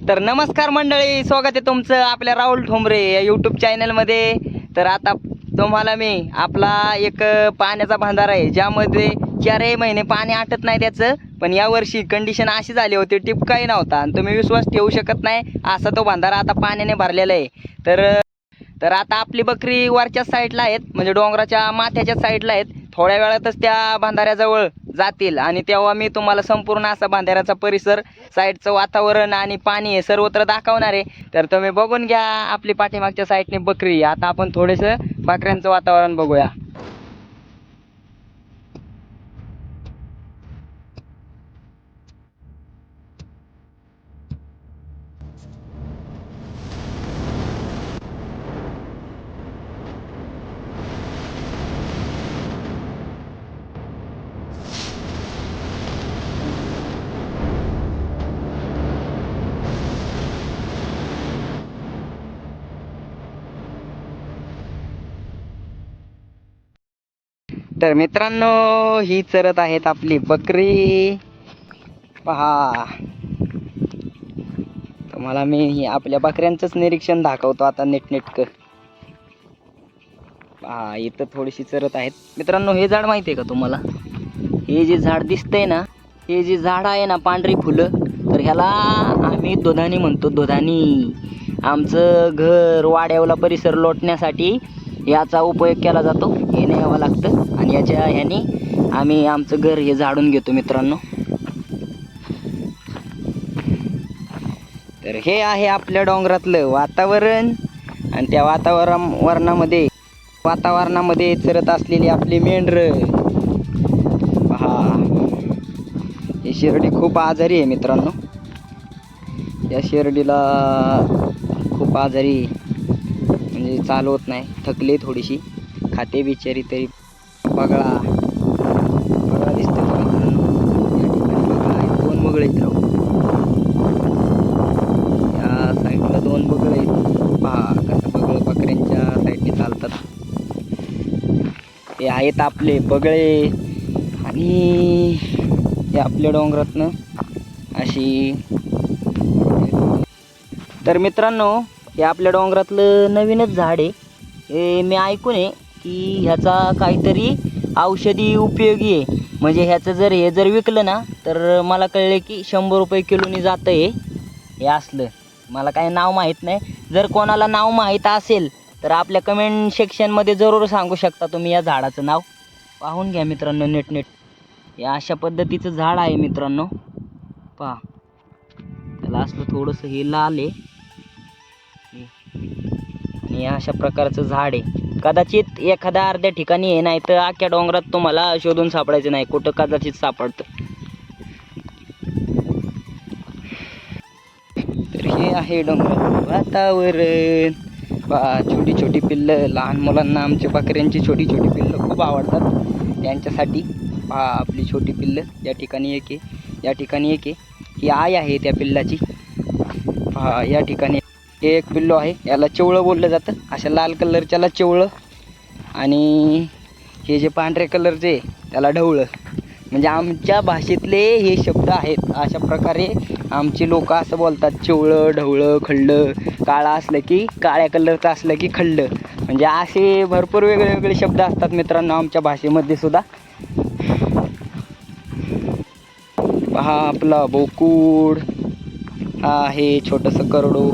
तर नमस्कार मंडळी स्वागत आहे तुमचं आपल्या राहुल ठोंबरे या यूट्यूब चॅनलमध्ये तर आता तुम्हाला मी आपला एक पाण्याचा भांडारा आहे ज्यामध्ये चारही महिने पाणी आटत नाही त्याचं पण यावर्षी कंडिशन अशी झाली होती टिपकाही नव्हता. आणि तुम्ही विश्वास ठेवू शकत नाही असा तो भांडारा आता पाण्याने भरलेला आहे. तर तर आता आपली बकरी वरच्या साईडला आहेत म्हणजे डोंगराच्या माथ्याच्या साईडला आहेत. थोड्या वेळातच त्या बांधाऱ्याजवळ जातील आणि तेव्हा मी तुम्हाला संपूर्ण असा बांधाऱ्याचा परिसर साईडचं वातावरण आणि पाणी हे सर्वत्र दाखवणार आहे. तर तुम्ही बघून घ्या आपली पाठीमागच्या साईडने बकरी. आता आपण थोडंसं बकऱ्यांचं वातावरण बघूया. तर मित्रांनो ही चरत आहेत आपली बकरी. पहा. तुम्हाला मी ही आपल्या बकऱ्यांचंच निरीक्षण दाखवतो आता नीटनेटकं. पहा इथं थोडीशी चरत आहेत. मित्रांनो हे झाड माहिती आहे का तुम्हाला? हे जे झाड दिसतंय ना हे जे झाड आहे ना पांढरी फुलं तर ह्याला आम्ही दोधानी म्हणतो दोधानी. आमचं घर वाड्यावला परिसर लोटण्यासाठी याचा उपयोग केला जातो. हे न्यावं लागतं. आणि याच्या ह्याने आम्ही आमचं घर हे झाडून घेतो मित्रांनो. तर हे आहे आपल्या डोंगरातलं वातावरण. आणि त्या वातावरण वरणामध्ये वातावरणामध्ये चरत असलेली आपली मेंढर. पहा. ही शिर्डी खूप आजारी आहे मित्रांनो. या शिर्डीला खूप आजारी म्हणजे चालवत नाही. थकली थोडीशी. खाते बिचारी तरी. बगळा बगळा दिसतो मित्रांनो या ठिकाणी बगळा आहे. दोन बगळे आहेत राव. या साईडला दोन बगळे आहेत. पहा कसं बगळ बकऱ्यांच्या साईडने चालतात. हे आहेत आपले बगळे. आणि हे आपल्या डोंगरातनं अशी तर मित्रांनो हे आपल्या डोंगरातलं नवीनच झाड आहे. हे मी ऐकून आहे की ह्याचा काहीतरी औषधी उपयोगी आहे. म्हणजे ह्याचं जर हे जर विकलं ना तर मला कळले की शंभर रुपये किलोनी जातं आहे हे असलं. मला काही नाव माहीत नाही. जर कोणाला नाव माहीत असेल तर आपल्या कमेंट सेक्शनमध्ये जरूर सांगू शकता तुम्ही या झाडाचं नाव. पाहून घ्या मित्रांनो नेटनेट. हे अशा पद्धतीचं झाड आहे मित्रांनो. पहा. त्याला असलं थोडंसं हे लाल आहे. हे. आणि अशा प्रकारचं झाड आहे. कदाचित एखाद्या अर्ध्या ठिकाणी आहे नाही तर आख्या डोंगरात तुम्हाला शोधून सापडायचं नाही कुठं कदाचित सापडतं. तर हे आहे डोंगराचं वातावरण. बा छोटी छोटी पिल्लं लहान मुलांना आमच्या बकऱ्यांची छोटी छोटी पिल्लं खूप आवडतात. त्यांच्यासाठी पहा आपली छोटी पिल्लं या ठिकाणी एक आहे या ठिकाणी एक आहे. ही आई आहे त्या पिल्लाची. पहा या ठिकाणी हे एक पिल्लो आहे याला चिवळं बोललं जातं. अशा लाल कलरच्याला चिवळं. आणि हे जे पांढऱ्या कलरचे त्याला ढवळं. म्हणजे आमच्या भाषेतले हे शब्द आहेत. अशा प्रकारे आमची लोक असं बोलतात चिवळं ढवळं खल्लं काळा असलं की काळ्या कलरचं असलं की खल्लं म्हणजे असे भरपूर वेगळे वेगळे शब्द असतात मित्रांनो आमच्या भाषेमध्ये सुद्धा. हा आपला बोकूड हा आहे छोटंसं करडू.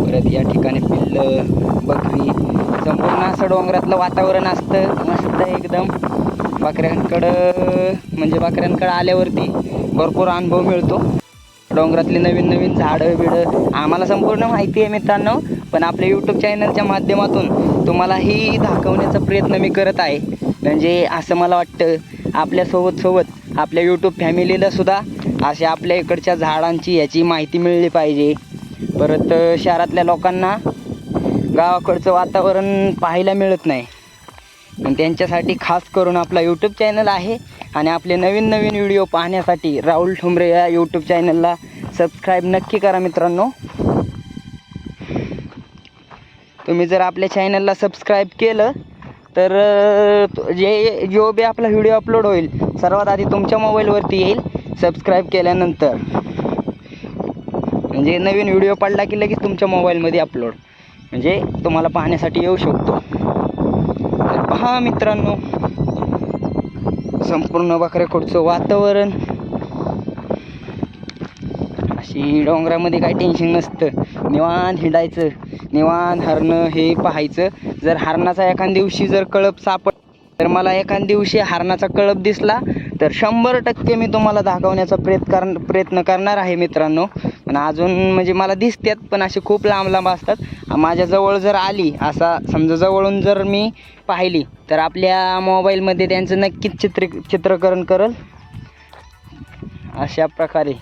परत या ठिकाणी पिल्लं बकरी संपूर्ण असं डोंगरातलं वातावरण असतं. मस्त एकदम. बकऱ्यांकडं म्हणजे बकऱ्यांकडं आल्यावरती भरपूर अनुभव मिळतो. डोंगरातले नवीन नवीन झाडं बिडं आम्हाला संपूर्ण माहिती आहे मित्रांनो. पण आपल्या यूट्यूब चॅनलच्या माध्यमातून तुम्हालाही दाखवण्याचा प्रयत्न मी करत आहे. म्हणजे असं मला वाटतं आपल्यासोबत सोबत आपल्या यूट्यूब फॅमिलीला सुद्धा अशा आपल्या इकडच्या झाडांची याची माहिती मिळली पाहिजे. परत शहरातल्या लोकांना गावाकडचं वातावरण पाहायला मिळत नाही. आणि त्यांच्यासाठी खास करून आपला यूट्यूब चॅनल आहे आणि आपले नवीन नवीन व्हिडिओ पाहण्यासाठी राहुल ठुमरे या यूट्यूब चॅनलला सबस्क्राईब नक्की करा मित्रांनो. तुम्ही जर आपल्या चॅनलला सबस्क्राईब केलं तर जे जो बी आपला व्हिडिओ अपलोड होईल सर्वात आधी तुमच्या मोबाईलवरती येईल सबस्क्राईब केल्यानंतर. म्हणजे नवीन व्हिडिओ पडला की लगेच तुमच्या मोबाईलमध्ये अपलोड म्हणजे तुम्हाला पाहण्यासाठी येऊ शकतो. तर पहा मित्रांनो संपूर्ण बकऱ्याकडचं वातावरण. अशी डोंगरामध्ये काही टेन्शन नसतं. निवांत हिंडायचं निवांत हरणं हे पाहायचं. जर हरणाचा एखाद दिवशी जर कळप सापड तर मला एखाद दिवशी हरणाचा कळप दिसला तर शंभर टक्के मी तुम्हाला दाखवण्याचा प्रयत्न कर प्रयत्न करणार आहे मित्रांनो. पण अजून म्हणजे मला दिसतात पण असे खूप लांब लांब असतात. माझ्याजवळ जर आली असा समजा जवळून जर मी पाहिली तर आपल्या मोबाईलमध्ये त्यांचं नक्कीच चित्र चित्रकरण करल. अशा प्रकारे.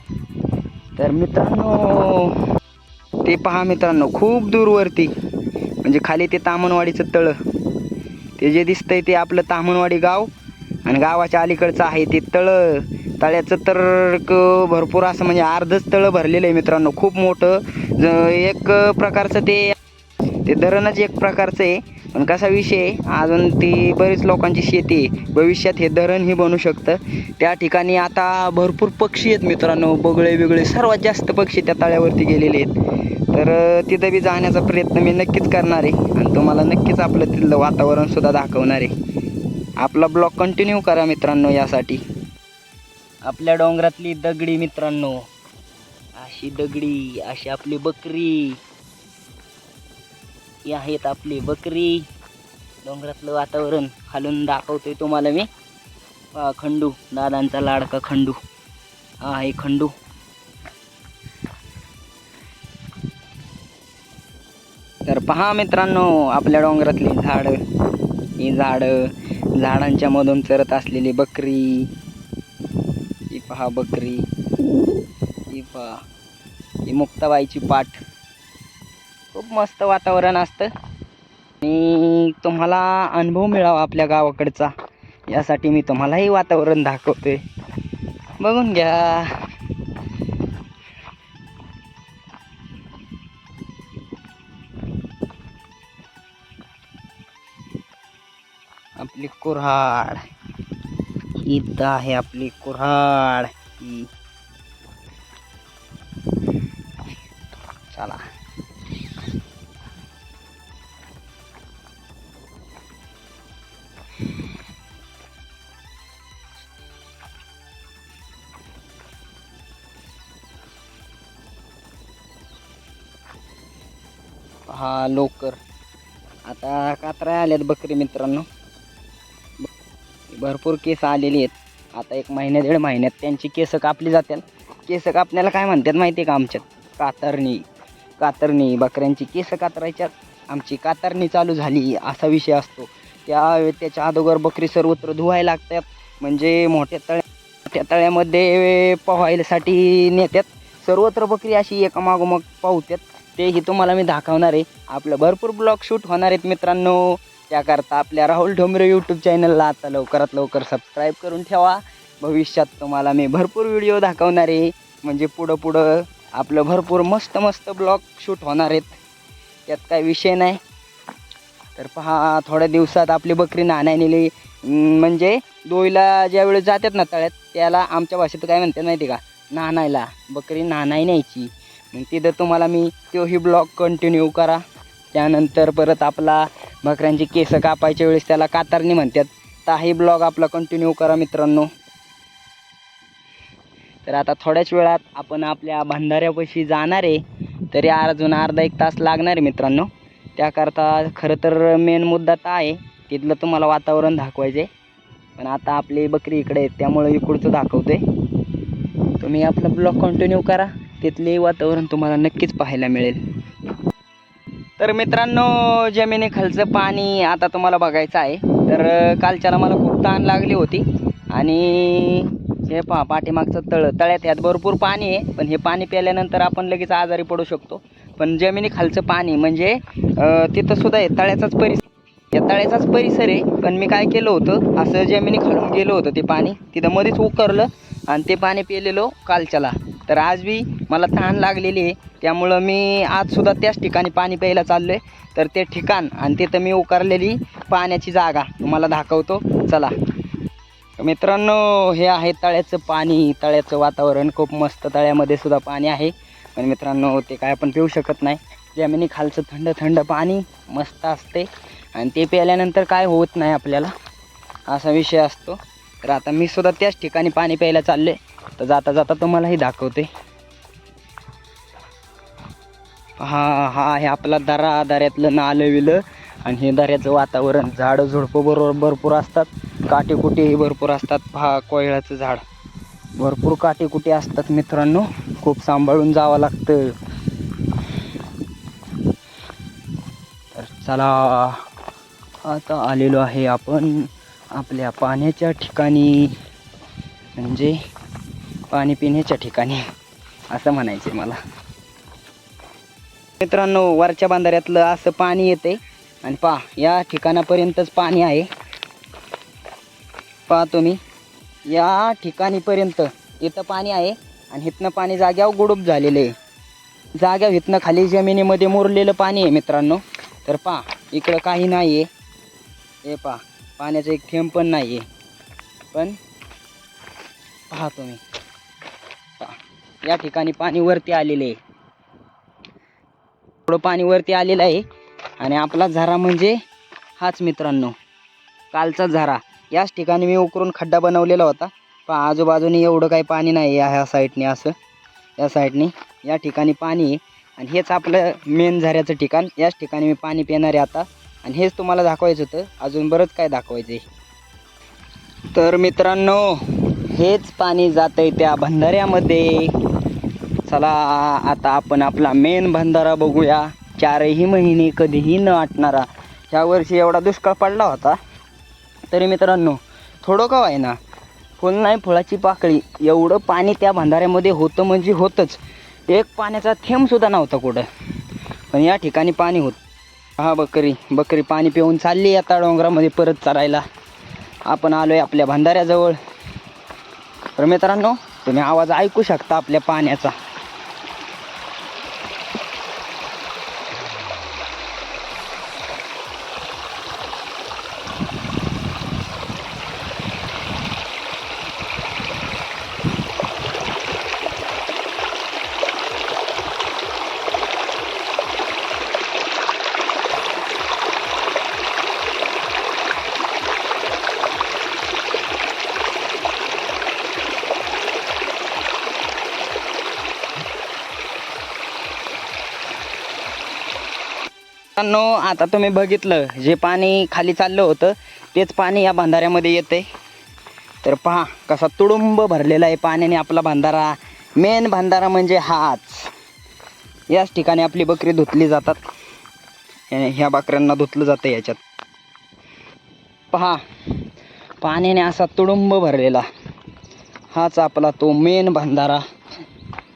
तर मित्रांनो ते पहा मित्रांनो खूप दूरवरती म्हणजे खाली ते तामणवाडीचं तळं. ते जे दिसतंय ते आपलं तामणवाडी गाव आणि गावाच्या अलीकडचं आहे ते तळं. तळ्याचं तर क- भरपूर असं म्हणजे अर्धच तळं भरलेलं आहे मित्रांनो. खूप मोठं. ज- एक प्रकारचं ते ते धरणच एक प्रकारचं आहे. पण कसा विषय अजून ती बरीच लोकांची शेती आहे. भविष्यात हे धरणही बनू शकतं. त्या ठिकाणी आता भरपूर पक्षी आहेत मित्रांनो. बगळे बिगळे सर्वात जास्त पक्षी त्या तळ्यावरती गेलेले आहेत. तर तिथं बी जाण्याचा प्रयत्न मी नक्कीच करणार आहे. आणि तुम्हाला नक्कीच आपलं तिथलं वातावरणसुद्धा दाखवणार आहे. आपला ब्लॉग कंटिन्यू करा मित्रांनो यासाठी. आपल्या डोंगरातली दगडी मित्रांनो. अशी दगडी अशी आपली बकरी. ही आहेत आपली बकरी. डोंगरातलं वातावरण खालून दाखवतोय तुम्हाला मी. खंडू. दादांचा लाडका खंडू. हा आहे खंडू. तर पहा मित्रांनो आपल्या डोंगरातली झाडं. ही झाडं झाडांच्या मधून चरत असलेली बकरी. ही पहा बकरी. ही पहा. ही मुक्ताबाईची पाठ. खूप मस्त वातावरण असतं. आणि तुम्हाला अनुभव मिळावा आपल्या गावाकडचा. यासाठी मी तुम्हालाही वातावरण दाखवतोय. बघून घ्या. आपली कुऱ्हाड. इथं आहे आपली कुऱ्हाड. चला. हा लोकर आता कात्रा आल्यात बकरी मित्रांनो. भरपूर केस आलेली आहेत. आता एक महिन्या दीड महिन्यात त्यांची केस कापली जातील. केस कापण्याला काय म्हणतात माहिती आहे का आमच्यात? कातरणी. कातरणी बकऱ्यांची केस कातरायच्यात. आमची कातरणी चालू झाली असा विषय असतो. त्या त्याच्या अगोदर बकरी सर्वत्र धुवायला लागतात. म्हणजे मोठ्या तळ्या मोठ्या तळ्यामध्ये पोहायसाठी नेतात. सर्वत्र बकरी अशी एकामागोमाग पावतात तेही तुम्हाला मी दाखवणार आहे. आपलं भरपूर ब्लॉग शूट होणार आहेत मित्रांनो. त्याकरता आपल्या राहुल ढोंबरे यूट्यूब चॅनलला आता लवकरात लवकर सबस्क्राईब करून ठेवा. भविष्यात तुम्हाला मी भरपूर व्हिडिओ दाखवणार आहे. म्हणजे पुढं पुढं आपलं भरपूर मस्त मस्त ब्लॉग शूट होणार आहेत. त्यात काही विषय नाही. तर पहा थोड्या दिवसात आपली बकरी नाण्या नेली. म्हणजे दोईला ज्या वेळेस जातात ना तळ्यात त्याला आमच्या भाषेत काय म्हणतात माहिती का? नाणायला. बकरी नाणाई न्यायची. मग तिथं तुम्हाला मी तोही ब्लॉग कंटिन्यू करा. त्यानंतर परत आपला बकऱ्यांची केस कापायच्या वेळेस त्याला कातरणी म्हणतात. ताही ब्लॉग आपला कंटिन्यू करा मित्रांनो. तर आता थोड्याच वेळात आपण आपल्या बंधाऱ्यापाशी जाणार आहे. तरी अजून अर्धा एक तास लागणार आहे मित्रांनो. त्याकरता खरं तर मेन मुद्दा तर आहे. तिथलं तुम्हाला वातावरण दाखवायचं आहे पण आता आपली बकरी इकडे आहे त्यामुळे इकडचं दाखवतोय. तुम्ही आपलं ब्लॉग कंटिन्यू करा. तिथले वातावरण तुम्हाला नक्कीच पाहायला मिळेल. तर मित्रांनो जमिनीखालचं पाणी आता तुम्हाला बघायचं आहे. तर कालच्याला मला खूप ताण लागली होती. आणि हे पहा पाठीमागचं तळ तळ्यात ह्यात भरपूर पाणी आहे. पण हे पाणी प्यायल्यानंतर आपण लगेच आजारी पडू शकतो. पण जमिनीखालचं पाणी म्हणजे तिथं सुद्धा आहे तळ्याचाच परिसर या तळ्याचाच परिसर आहे. पण मी काय केलं होतं असं जमिनी खालून गेलं होतं ते पाणी. तिथं मध्येच उकरलं आणि ते पाणी पिलेलो कालच्याला. तर आज बी मला तहान लागलेली आहे. त्यामुळं मी आजसुद्धा त्याच ठिकाणी पाणी प्यायला चाललो आहे तर ते ठिकाण आणि तिथं मी उकारलेली पाण्याची जागा तुम्हाला दाखवतो. चला. मित्रांनो हे आहे तळ्याचं पाणी. तळ्याचं वातावरण खूप मस्त तळ्यामध्ये सुद्धा पाणी आहे. पण मित्रांनो ते काय आपण पिऊ शकत नाही. जमिनी खालचं थंड थंड पाणी मस्त असते. आणि ते प्यायल्यानंतर काय होत नाही आपल्याला? असा विषय असतो. तर आता मी सुद्धा त्याच ठिकाणी पाणी प्यायला चालले तर जाता जाता तुम्हालाही दाखवते. हा हा आहे आपला दरा दऱ्यातलं नालं विलं आणि हे दऱ्याचं वातावरण. झाडं झुडपं बरोबर भरपूर असतात. काटेकुटेही भरपूर असतात. पहा कोयळाचं झाड. भरपूर काटेकुटे असतात मित्रांनो. खूप सांभाळून जावं लागतं. तर चला आता आलेलो आहे आपण. आपल्या पाण्याच्या ठिकाणी म्हणजे पाणी पिण्याच्या ठिकाणी असं म्हणायचं मला. मित्रांनो वरच्या बांधाऱ्यातलं असं पाणी येते आणि पहा या ठिकाणापर्यंतच पाणी आहे. पहा तुम्ही या ठिकाणीपर्यंत इथं पाणी आहे. आणि इथनं पाणी जाग्यावर गुडूप झालेलं आहे. जाग्यावर इथनं खाली जमिनीमध्ये मुरलेलं पाणी आहे मित्रांनो. तर पहा इकडं काही नाही आहे हे पहा पाण्याचा एक थेंब पण नाही आहे पण पहा तुम्ही या ठिकाणी पाणी वरती आलेलं आहे. थोडं पाणी वरती आलेलं आहे. आणि आपला झरा म्हणजे हाच मित्रांनो कालचा झरा. याच ठिकाणी मी उकरून खड्डा बनवलेला होता. पण आजूबाजूने एवढं काही पाणी नाही आहे ह्या साईडने असं. या साईडने या ठिकाणी पाणी आहे. आणि हेच आपलं मेन झऱ्याचं ठिकाण. याच ठिकाणी मी पाणी पिणार आहे आता. आणि हेच तुम्हाला दाखवायचं होतं. अजून बरंच काय दाखवायचं आहे तर मित्रांनो हेच पाणी जातं आहे त्या बंधाऱ्यामध्ये चला आता आपण आपला मेन बंधारा बघूया. चारही महिने कधीही न आटणारा. ह्या वर्षी एवढा दुष्काळ पडला होता. तरी मित्रांनो थोडं का आहे ना फुल नाही फुलाची पाकळी. एवढं पाणी त्या बंधाऱ्यामध्ये होतं म्हणजे होतंच. एक पाण्याचा थेंबसुद्धा नव्हता कुठं. पण या ठिकाणी पाणी होतं. हा बकरी. बकरी पाणी पिऊन चालली आता डोंगरामध्ये परत चरायला. आपण आलो आहे आपल्या बंधाऱ्याजवळ तर मित्रांनो तुम्ही आवाज ऐकू शकता आपल्या पाण्याचा. मित्रांनो आता तुम्ही बघितलं जे पाणी खाली चाललं होतं तेच पाणी या बांधाऱ्यामध्ये येते तर पहा कसा तुडुंब भरलेला आहे पाण्याने आपला बांधारा मेन बांधारा म्हणजे हाच. याच ठिकाणी आपली बकरी धुतली जातात. ह्या बकऱ्यांना धुतलं जातं याच्यात. पहा पाण्याने असा तुडुंब भरलेला. हाच आपला तो मेन बांधारा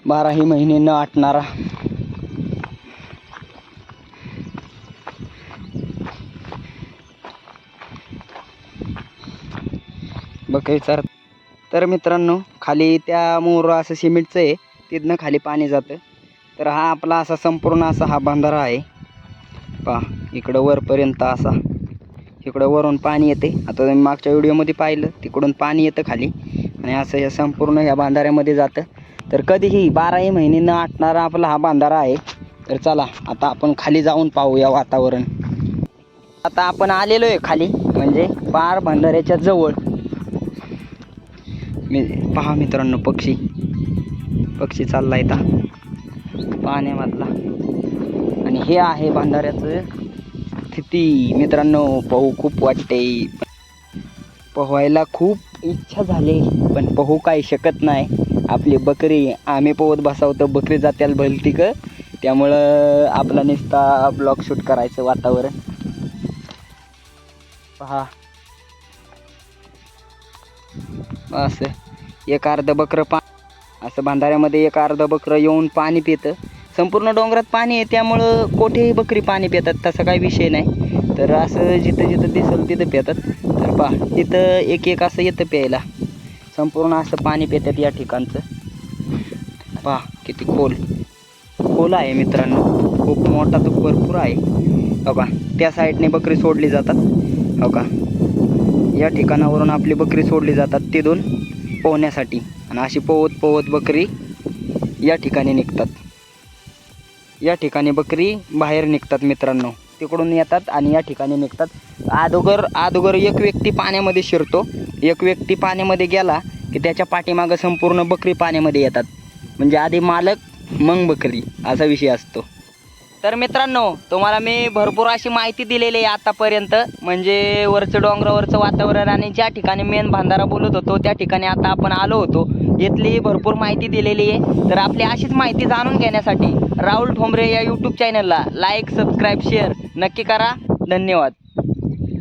बाराही महिने न आटणारा. बकरी चर तर मित्रांनो खाली त्या मोर असं सिमेंटचं आहे तिथनं खाली पाणी जातं. तर हा आपला असा संपूर्ण असा हा बांधारा आहे. पहा इकडं वरपर्यंत असा. इकडं वरून पाणी येते. आता तुम्ही मागच्या व्हिडिओमध्ये पाहिलं तिकडून पाणी येतं खाली. आणि असं हे संपूर्ण ह्या बांधाऱ्यामध्ये जातं. तर कधीही बाराही महिने न आटणारा आपला हा बांधारा आहे. तर चला आता आपण खाली जाऊन पाहूया वातावरण. आता आपण आलेलो आहे खाली म्हणजे पार बांधाऱ्याच्या जवळ. मी पहा मित्रांनो पक्षी. पक्षी चालला इथं. पाण्यामधला. आणि हे आहे बांधाऱ्याचं स्थिती. मित्रांनो पाहू खूप वाटते पोहायला खूप इच्छा झाली पण पोहू काही शकत नाही. आपली बकरी आम्ही पोहत बसावतो बकरी जात्याला भलती क त्यामुळं आपला नुसता ब्लॉग शूट करायचं वातावरण. पहा. असं. एक अर्धं बकरं पा असं बांधाऱ्यामध्ये एक अर्धं बकरं येऊन पाणी पितं. संपूर्ण डोंगरात पाणी आहे त्यामुळं कोठेही बकरी पाणी पितात तसा काही विषय नाही. तर असं जिथं जिथं दिसेल तिथं पितात. तर पहा तिथं एक एक असं येतं प्यायला. संपूर्ण असं पाणी पितात या ठिकाणचं. पहा किती खोल. खोल आहे मित्रांनो. खूप मोठा तो भरपूर आहे. हो का? त्या साईडने बकरी सोडली जातात. हो का? या ठिकाणावरून आपली बकरी सोडली जातात तिथून. पोहण्यासाठी. आणि अशी पोवत पोवत बकरी या ठिकाणी निघतात. या ठिकाणी बकरी बाहेर निघतात मित्रांनो. तिकडून येतात आणि या ठिकाणी निघतात. अगोदर अगोदर एक व्यक्ती पाण्यामध्ये शिरतो. एक व्यक्ती पाण्यामध्ये गेला की त्याच्या पाठीमागं संपूर्ण बकरी पाण्यामध्ये येतात. म्हणजे आधी मालक मग बकरी असा विषय असतो. तर मित्रांनो तुम्हाला मी भरपूर अशी माहिती दिलेली आहे आतापर्यंत. म्हणजे वरचं डोंगरावरचं वातावरण आणि ज्या ठिकाणी मेन भांडारा बोलत होतो त्या ठिकाणी आता आपण आलो होतो. इथली भरपूर माहिती दिलेली आहे. तर आपली अशीच माहिती जाणून घेण्यासाठी राहुल ठोंबरे या यूट्यूब चॅनलला लाईक सबस्क्राईब शेअर नक्की करा. धन्यवाद.